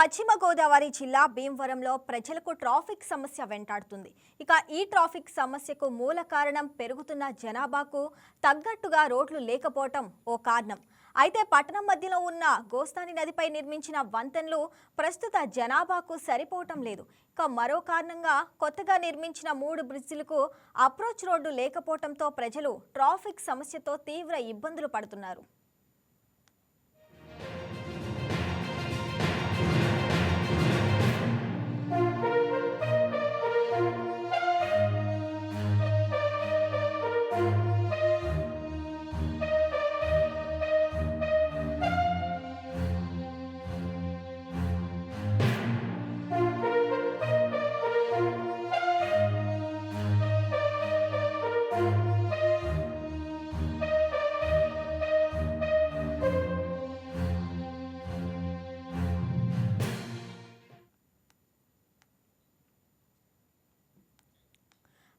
పశ్చిమ గోదావరి జిల్లా భీమవరంలో ప్రజలకు ట్రాఫిక్ సమస్య వెంటాడుతుంది. ఇక ఈ ట్రాఫిక్ సమస్యకు మూల కారణం పెరుగుతున్న జనాభాకు తగ్గట్టుగా రోడ్లు లేకపోవటం ఓ కారణం. అయితే పట్టణం మధ్యలో ఉన్న గోస్తాని నదిపై నిర్మించిన వంతెనలు ప్రస్తుత జనాభాకు సరిపోవటం లేదు. ఇక మరో కారణంగా కొత్తగా నిర్మించిన మూడు బ్రిడ్జిలకు అప్రోచ్ రోడ్డు లేకపోవటంతో ప్రజలు ట్రాఫిక్ సమస్యతో తీవ్ర ఇబ్బందులు పడుతున్నారు.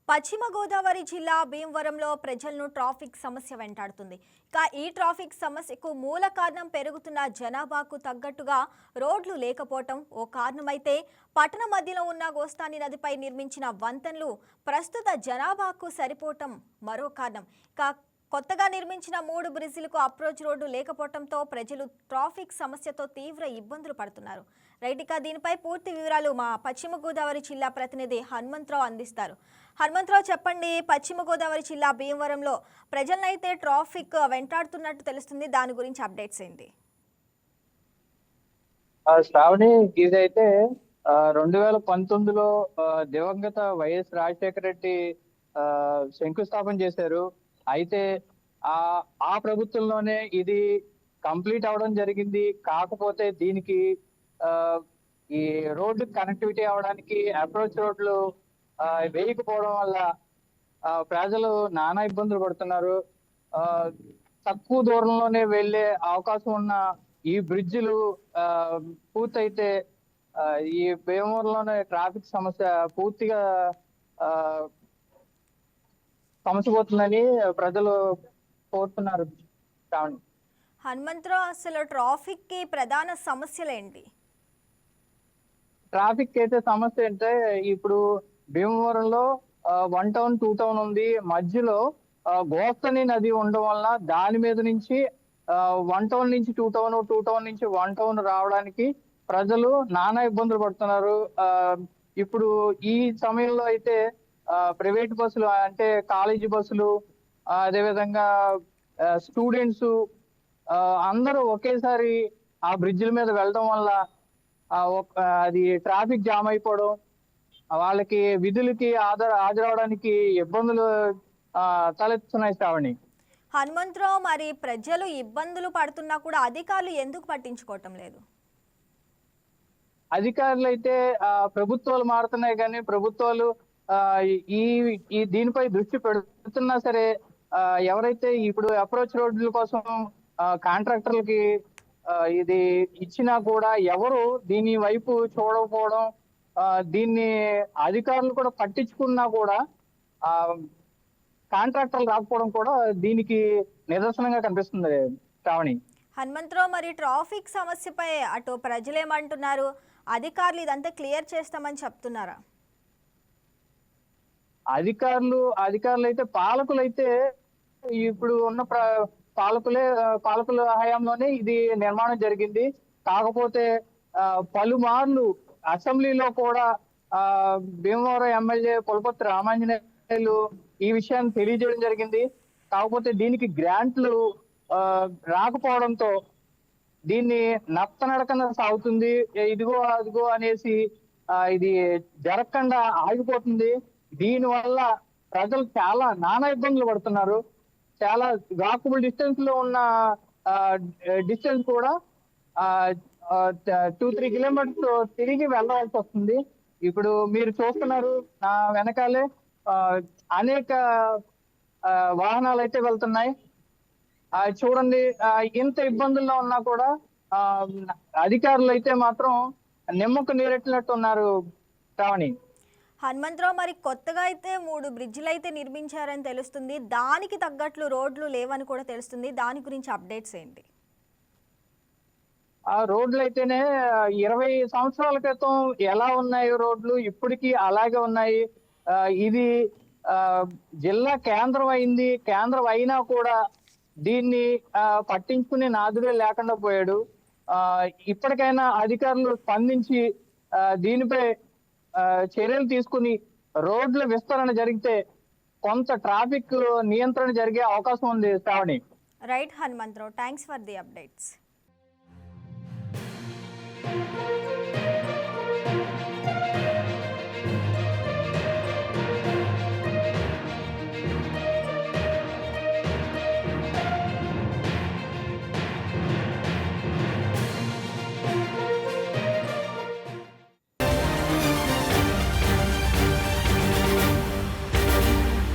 పశ్చిమ గోదావరి జిల్లా భీమవరంలో ప్రజలను ట్రాఫిక్ సమస్య వెంటాడుతుంది. ఇక ఈ ట్రాఫిక్ సమస్యకు మూల కారణం పెరుగుతున్న జనాభాకు తగ్గట్టుగా రోడ్లు లేకపోవటం ఓ కారణమైతే పట్టణ మధ్యలో ఉన్న గోస్తాని నదిపై నిర్మించిన వంతెనలు ప్రస్తుత జనాభాకు సరిపోవటం మరో కారణం. ఇక కొత్తగా నిర్మించిన మూడు బ్రిడ్జిలకు అప్రోచ్ రోడ్డు లేకపోవడంతో ప్రజలు ట్రాఫిక్ సమస్యతో తీవ్ర ఇబ్బందులు పడుతున్నారు. రైట్ దీనిపై పూర్తి వివరాలు మా పశ్చిమ గోదావరి జిల్లా ప్రతినిధి హనుమంతరావు అందిస్తారు. హనుమంతరావు చెప్పండి పశ్చిమ గోదావరి జిల్లా భీమవరంలో ప్రజలనైతే ట్రాఫిక్ వెంటాడుతున్నట్టు తెలుస్తుంది. దాని గురించి అప్డేట్స్ ఏంటి? శ్రావణి ఇదైతే రెండు వేల పంతొమ్మిదిలో దివంగత వైఎస్ రాజశేఖర రెడ్డి శంకుస్థాపన చేశారు. అయితే ఆ ఆ ప్రభుత్వంలోనే ఇది కంప్లీట్ అవడం జరిగింది. కాకపోతే దీనికి ఆ, ఈ రోడ్డు కనెక్టివిటీ అవడానికి అప్రోచ్ రోడ్లు ఆ, వేయకపోవడం వల్ల ఆ, ప్రజలు నానా ఇబ్బందులు పడుతున్నారు. ఆ, తక్కువ దూరంలోనే వెళ్ళే అవకాశం ఉన్న ఈ బ్రిడ్జిలు ఆ, పూర్తయితే ఈ భీమవరంలోనే ట్రాఫిక్ సమస్య పూర్తిగా ఆ, సమస్య పోతుందని ప్రజలు కోరుతున్నారు శ్రావణి హనుమంతరావు అసలు ట్రాఫిక్కి ప్రధాన సమస్యలు ఏంటి ట్రాఫిక్ అయితే సమస్య అంటే ఇప్పుడు భీమవరంలో వన్ టౌన్ టూ టౌన్ ఉంది. మధ్యలో గోస్తని నది ఉండడం వల్ల దాని మీద నుంచి వన్ టౌన్ నుంచి టూ టౌన్ టూ టౌన్ నుంచి వన్ టౌన్ రావడానికి ప్రజలు నానా ఇబ్బందులు పడుతున్నారు. ఇప్పుడు ఈ సమయంలో అయితే ప్రైవేట్ బస్సులు అంటే కాలేజీ బస్సులు అదేవిధంగా స్టూడెంట్స్ అందరూ ఒకేసారి ఆ బ్రిడ్జిల మీద వెళ్ళడం వల్ల అది ట్రాఫిక్ జామ్ అయిపోవడం వాళ్ళకి విధులకి హాజరు హాజరవడానికి ఇబ్బందులు ఆ, తలెత్తుతున్నాయి శ్రావణి. హనుమంతరావు మరి ప్రజలు ఇబ్బందులు పడుతున్నా కూడా అధికారులు ఎందుకు పట్టించుకోవటం లేదు? అధికారులు అయితే ప్రభుత్వాలు మారుతున్నాయి కానీ ప్రభుత్వాలు ఈ ఈ దీనిపై దృష్టి పెడుతున్నా సరే ఎవరైతే ఇప్పుడు అప్రోచ్ రోడ్ల కోసం కాంట్రాక్టర్లకి ఇది ఇచ్చినా కూడా ఎవరు దీని వైపు చూడకపోవడం ఆ, దీన్ని అధికారులు కూడా పట్టించుకున్నా కూడా ఆ కాంట్రాక్టర్లు రాకపోవడం కూడా దీనికి నిదర్శనంగా కనిపిస్తుంది శ్రావణి. హనుమంతరావు మరి ట్రాఫిక్ సమస్యపై అటు ప్రజలు ఏమంటున్నారు అధికారులు ఇదంతా క్లియర్ చేస్తామని చెప్తున్నారా? అధికారులు అధికారులు అయితే పాలకులు అయితే ఇప్పుడు ఉన్న పాలకులే పాలకుల హయాంలోనే ఇది నిర్మాణం జరిగింది. కాకపోతే ఆ, పలుమార్లు అసెంబ్లీలో కూడా ఆ భీమవరం ఎమ్మెల్యే పులపతి రామాంజనేయులు ఈ విషయాన్ని తెలియజేయడం జరిగింది. కాకపోతే దీనికి గ్రాంట్లు ఆ, రాకపోవడంతో దీన్ని నత్తనడకన సాగుతుంది. ఇదిగో అదిగో అనేసి ఇది జరగకుండా ఆగిపోతుంది. దీని వల్ల ప్రజలు చాలా నానా ఇబ్బందులు పడుతున్నారు. చాలా వాకబుల్ డిస్టెన్స్లో ఉన్న డిస్టెన్స్ కూడా టూ త్రీ కిలోమీటర్స్ తిరిగి వెళ్ళవలసి వస్తుంది. ఇప్పుడు మీరు చూస్తున్నారు నా వెనకాలే ఆ, అనేక వాహనాలు అయితే వెళ్తున్నాయి. చూడండి ఇంత ఇబ్బందుల్లో ఉన్నా కూడా ఆ, అధికారులు అయితే మాత్రం నిమ్మకు నీరెట్టినట్టు ఉన్నారు శ్రావణి హనుమంతరావు మరి కొత్తగా అయితే మూడు బ్రిడ్జిలు అయితే నిర్మించారని తెలుస్తుంది. దానికి తగ్గట్లు రోడ్లు లేవని కూడా తెలుస్తుంది. దాని గురించి అప్డేట్స్ ఏంటి? ఆ రోడ్లు అయితేనే ఇరవై సంవత్సరాల క్రితం ఎలా ఉన్నాయి రోడ్లు ఇప్పటికీ అలాగే ఉన్నాయి. ఇది జిల్లా కేంద్రం అయింది. కేంద్రం అయినా కూడా దీన్ని పట్టించుకునే నాదుడే లేకుండా పోయాడు. ఇప్పటికైనా అధికారులు స్పందించి దీనిపై చర్యలు తీసుకుని రోడ్ల విస్తరణ జరిగితే కొంత ట్రాఫిక్ నియంత్రణ జరిగే అవకాశం ఉంది Shravani. Right Hanumantharao thanks for the updates